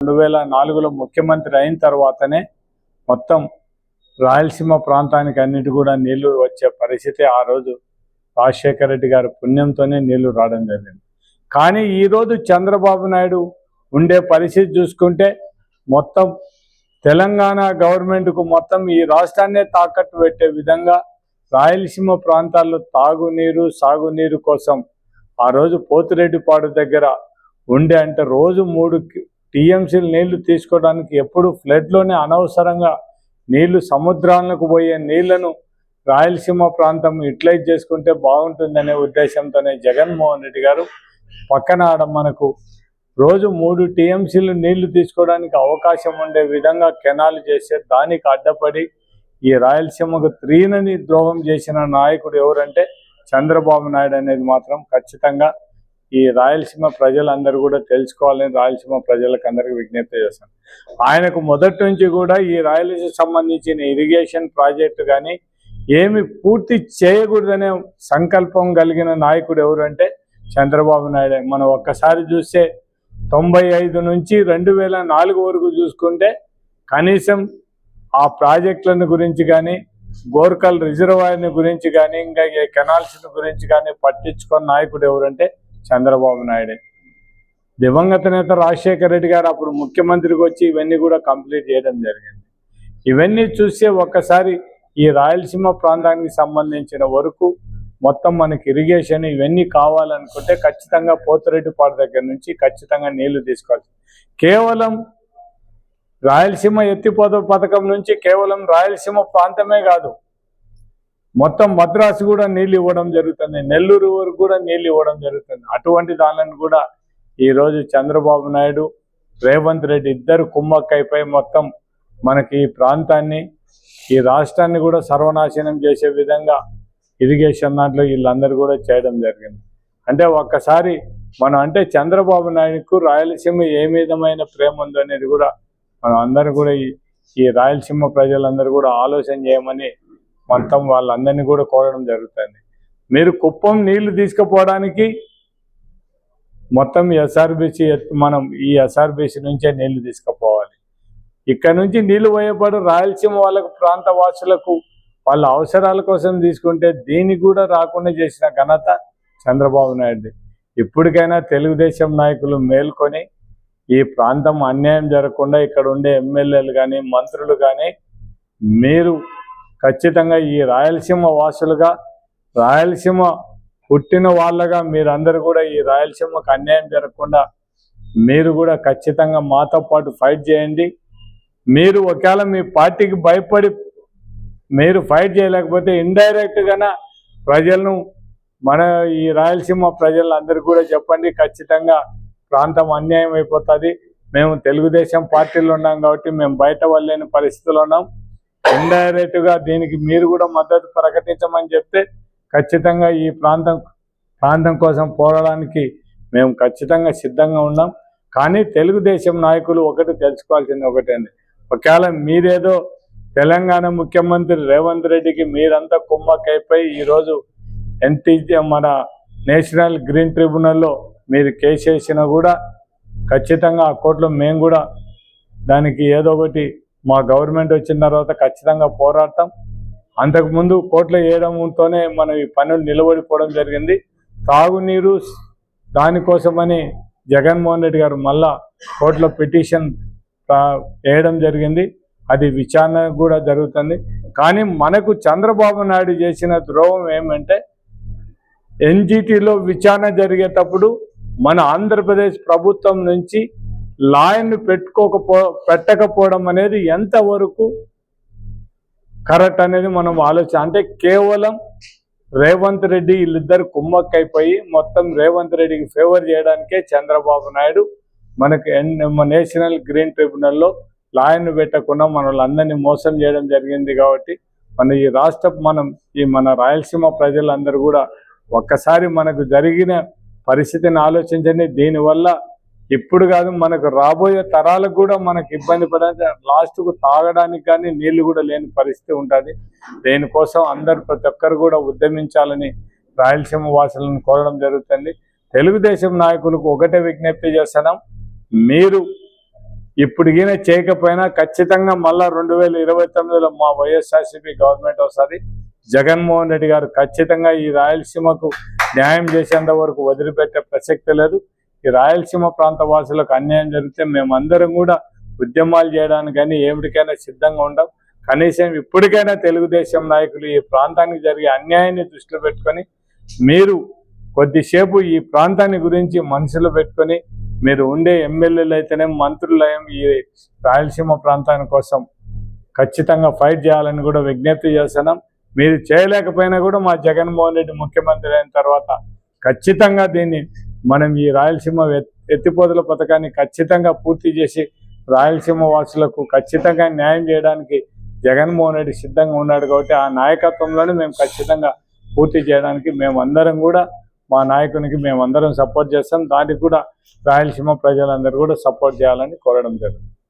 రెండు వేల నాలుగులో ముఖ్యమంత్రి అయిన తర్వాతనే మొత్తం రాయలసీమ ప్రాంతానికి అన్నిటి కూడా నీళ్ళు వచ్చే పరిస్థితి ఆ రోజు రాజశేఖర రెడ్డి గారి పుణ్యంతోనే నీళ్ళు రావడం జరిగింది. కానీ ఈరోజు చంద్రబాబు నాయుడు ఉండే పరిస్థితి చూసుకుంటే మొత్తం తెలంగాణ గవర్నమెంట్కు మొత్తం ఈ రాష్ట్రాన్నే తాకట్టు పెట్టే విధంగా రాయలసీమ ప్రాంతాల్లో తాగునీరు సాగునీరు కోసం ఆ రోజు పోతిరెడ్డిపాడు దగ్గర ఉండే అంటే రోజు మూడు టీఎంసీలు నీళ్ళు తీసుకోవడానికి ఎప్పుడు ఫ్లడ్లోనే అనవసరంగా నీళ్ళు సముద్రాలకు పోయే నీళ్ళను రాయలసీమ ప్రాంతం యూటిలైజ్ చేసుకుంటే బాగుంటుందనే ఉద్దేశంతోనే జగన్మోహన్ రెడ్డి గారు పక్కన ఆడ మనకు రోజు మూడు టీఎంసీలు నీళ్ళు తీసుకోవడానికి అవకాశం ఉండే విధంగా కెనాలు చేస్తే దానికి అడ్డపడి ఈ రాయలసీమకు త్రీనని ద్రోహం చేసిన నాయకుడు ఎవరంటే చంద్రబాబు నాయుడు అనేది మాత్రం ఖచ్చితంగా ఈ రాయలసీమ ప్రజలందరూ కూడా తెలుసుకోవాలని రాయలసీమ ప్రజలకు అందరికీ విజ్ఞప్తి చేస్తాను. ఆయనకు మొదటి నుంచి కూడా ఈ రాయలసీమ సంబంధించిన ఇరిగేషన్ ప్రాజెక్టు కానీ ఏమి పూర్తి చేయకూడదనే సంకల్పం కలిగిన నాయకుడు ఎవరంటే చంద్రబాబు నాయుడు. మనం ఒక్కసారి చూస్తే తొంభై ఐదు నుంచి రెండు వేల నాలుగు వరకు చూసుకుంటే కనీసం ఆ ప్రాజెక్టులను గురించి కానీ గోర్కల్ రిజర్వాయర్ని గురించి కానీ ఇంకా ఏ కెనాల్స్ గురించి కానీ పట్టించుకున్న నాయకుడు ఎవరంటే చంద్రబాబు నాయుడే. దివంగత నేత రాజశేఖర రెడ్డి గారు అప్పుడు ముఖ్యమంత్రికి వచ్చి ఇవన్నీ కూడా కంప్లీట్ చేయడం జరిగింది. ఇవన్నీ చూస్తే ఒక్కసారి ఈ రాయలసీమ ప్రాంతానికి సంబంధించిన వరకు మొత్తం మనకి ఇరిగేషన్ ఇవన్నీ కావాలనుకుంటే ఖచ్చితంగా పోతిరెడ్డిపాడు దగ్గర నుంచి ఖచ్చితంగా నీళ్ళు తీసుకోవాలి కేవలం రాయలసీమ ఎత్తిపోత పథకం నుంచి కేవలం రాయలసీమ ప్రాంతమే కాదు మొత్తం మద్రాసు కూడా నీళ్ళు ఇవ్వడం జరుగుతుంది నెల్లూరు వరకు కూడా నీళ్ళు ఇవ్వడం జరుగుతుంది. అటువంటి దానిని కూడా ఈరోజు చంద్రబాబు నాయుడు రేవంత్ రెడ్డి ఇద్దరు కుమ్మక్కైపోయి మొత్తం మనకి ఈ ప్రాంతాన్ని ఈ రాష్ట్రాన్ని కూడా సర్వనాశనం చేసే విధంగా ఇరిగేషన్ దాంట్లో వీళ్ళందరూ కూడా చేయడం జరిగింది. అంటే ఒక్కసారి మనం అంటే చంద్రబాబు నాయుడుకు రాయలసీమ ఏ విధమైన ప్రేమ ఉందో అనేది కూడా మనం అందరూ కూడా ఈ రాయలసీమ ప్రజలందరూ కూడా ఆలోచన చేయమని మొత్తం వాళ్ళందరినీ కూడా కోరడం జరుగుతుంది. మీరు కుప్పం నీళ్ళు తీసుకుపోవడానికి మొత్తం ఎస్ఆర్బిసి మనం ఈ ఎస్ఆర్బిసి నుంచే నీళ్ళు తీసుకుపోవాలి. ఇక్కడ నుంచి నీళ్ళు పోయేపాటు రాయలసీమ వాళ్ళకు ప్రాంత వాసులకు వాళ్ళ అవసరాల కోసం తీసుకుంటే దీన్ని కూడా రాకుండా చేసిన ఘనత చంద్రబాబు నాయుడు. ఇప్పటికైనా తెలుగుదేశం నాయకులు మేల్కొని ఈ ప్రాంతం అన్యాయం జరగకుండా ఇక్కడ ఉండే ఎమ్మెల్యేలు కానీ మంత్రులు కానీ మీరు ఖచ్చితంగా ఈ రాయలసీమ వాసులుగా రాయలసీమ పుట్టిన వాళ్ళగా మీరందరూ కూడా ఈ రాయలసీమకు అన్యాయం జరగకుండా మీరు కూడా ఖచ్చితంగా మాతో పాటు ఫైట్ చేయండి. మీరు ఒకవేళ మీ పార్టీకి భయపడి మీరు ఫైట్ చేయలేకపోతే ఇండైరెక్ట్గానే ప్రజలను మన ఈ రాయలసీమ ప్రజలందరూ కూడా చెప్పండి. ఖచ్చితంగా ప్రాంతం అన్యాయం అయిపోతుంది. మేము తెలుగుదేశం పార్టీలో ఉన్నాం కాబట్టి మేము బయట వెళ్ళలేని పరిస్థితిలో ఉన్నాం. ఇండైరెక్ట్గా దీనికి మీరు కూడా మద్దతు ప్రకటించమని చెప్తే ఖచ్చితంగా ఈ ప్రాంతం ప్రాంతం కోసం పోరాడానికి మేము ఖచ్చితంగా సిద్ధంగా ఉన్నాం. కానీ తెలుగుదేశం నాయకులు ఒకటి తెలుసుకోవాల్సింది ఒకటండి ఒకవేళ మీరేదో తెలంగాణ ముఖ్యమంత్రి రేవంత్ రెడ్డికి మీరంతా కుమ్మక్కైపోయి ఈరోజు ఎన్టీ మన నేషనల్ గ్రీన్ ట్రిబ్యునల్లో మీరు కేసు వేసినా కూడా ఖచ్చితంగా ఆ కోర్టులో మేము కూడా దానికి ఏదో ఒకటి మా గవర్నమెంట్ వచ్చిన తర్వాత ఖచ్చితంగా పోరాడతాం. అంతకుముందు కోట్లు వేయడంతోనే మనం ఈ పనులు నిలబడిపోవడం జరిగింది. తాగునీరు దానికోసమని జగన్మోహన్ రెడ్డి గారు మళ్ళా కోట్ల పిటిషన్ వేయడం జరిగింది. అది విచారణ కూడా జరుగుతుంది. కానీ మనకు చంద్రబాబు నాయుడు చేసిన ద్రోహం ఏమంటే ఎన్జిటిలో విచారణ జరిగేటప్పుడు మన ఆంధ్రప్రదేశ్ ప్రభుత్వం నుంచి లాయన్ను పెట్టుకోకపో పెట్టకపోవడం అనేది ఎంతవరకు కరెక్ట్ అనేది మనం ఆలోచన అంటే కేవలం రేవంత్ రెడ్డి వీళ్ళిద్దరు కుమ్మక్కైపోయి మొత్తం రేవంత్ రెడ్డికి ఫేవర్ చేయడానికే చంద్రబాబు నాయుడు మనకి నేషనల్ గ్రీన్ ట్రిబ్యునల్లో లాయన్ను పెట్టకుండా మనల్ని మోసం చేయడం జరిగింది కాబట్టి మన ఈ రాష్ట్ర మనం ఈ మన రాయలసీమ ప్రజలందరూ కూడా ఒక్కసారి మనకు జరిగిన పరిస్థితిని ఆలోచించండి. దీనివల్ల ఇప్పుడు కాదు మనకు రాబోయే తరాలకు కూడా మనకు ఇబ్బంది పడే లాస్ట్కు తాగడానికి కానీ నీళ్ళు కూడా లేని పరిస్థితి ఉంటుంది. దేనికోసం అందరు ప్రతి ఒక్కరు కూడా ఉద్యమించాలని రాయలసీమ వాసులను కోరడం జరుగుతుంది. తెలుగుదేశం నాయకులకు ఒకటే విజ్ఞప్తి చేస్తున్నాం. మీరు ఇప్పుడు ఈయన చేయకపోయినా ఖచ్చితంగా మళ్ళా రెండు వేల ఇరవై తొమ్మిదిలో మా వైఎస్ఆర్సీపీ గవర్నమెంట్ వస్తుంది. జగన్మోహన్ రెడ్డి గారు ఖచ్చితంగా ఈ రాయలసీమకు న్యాయం చేసేంత వరకు వదిలిపెట్టే ప్రసక్తి లేదు. ఈ రాయలసీమ ప్రాంత వాసులకు అన్యాయం జరిగితే మేమందరం కూడా ఉద్యమాలు చేయడానికి కానీ ఏమిటికైనా సిద్ధంగా ఉండం. కనీసం ఇప్పటికైనా తెలుగుదేశం నాయకులు ఈ ప్రాంతానికి జరిగే అన్యాయాన్ని దృష్టిలో పెట్టుకొని మీరు కొద్దిసేపు ఈ ప్రాంతాన్ని గురించి మనసులో పెట్టుకొని మీరు ఉండే ఎమ్మెల్యేలు అయితేనే మంత్రులయం ఈ రాయలసీమ ప్రాంతాని కోసం ఖచ్చితంగా ఫైట్ చేయాలని కూడా విజ్ఞప్తి చేస్తున్నాం. మీరు చేయలేకపోయినా కూడా మా జగన్మోహన్ రెడ్డి ముఖ్యమంత్రి అయిన తర్వాత ఖచ్చితంగా దీన్ని మనం ఈ రాయలసీమ ఎత్తిపోతల పథకాన్ని ఖచ్చితంగా పూర్తి చేసి రాయలసీమ వాసులకు ఖచ్చితంగా న్యాయం చేయడానికి జగన్మోహన్ రెడ్డి సిద్ధంగా ఉన్నాడు కాబట్టి ఆ నాయకత్వంలోనే మేము ఖచ్చితంగా పూర్తి చేయడానికి మేమందరం కూడా మా నాయకునికి మేమందరం సపోర్ట్ చేస్తాం. దానికి కూడా రాయలసీమ ప్రజలందరూ కూడా సపోర్ట్ చేయాలని కోరడం జరుగుతుంది.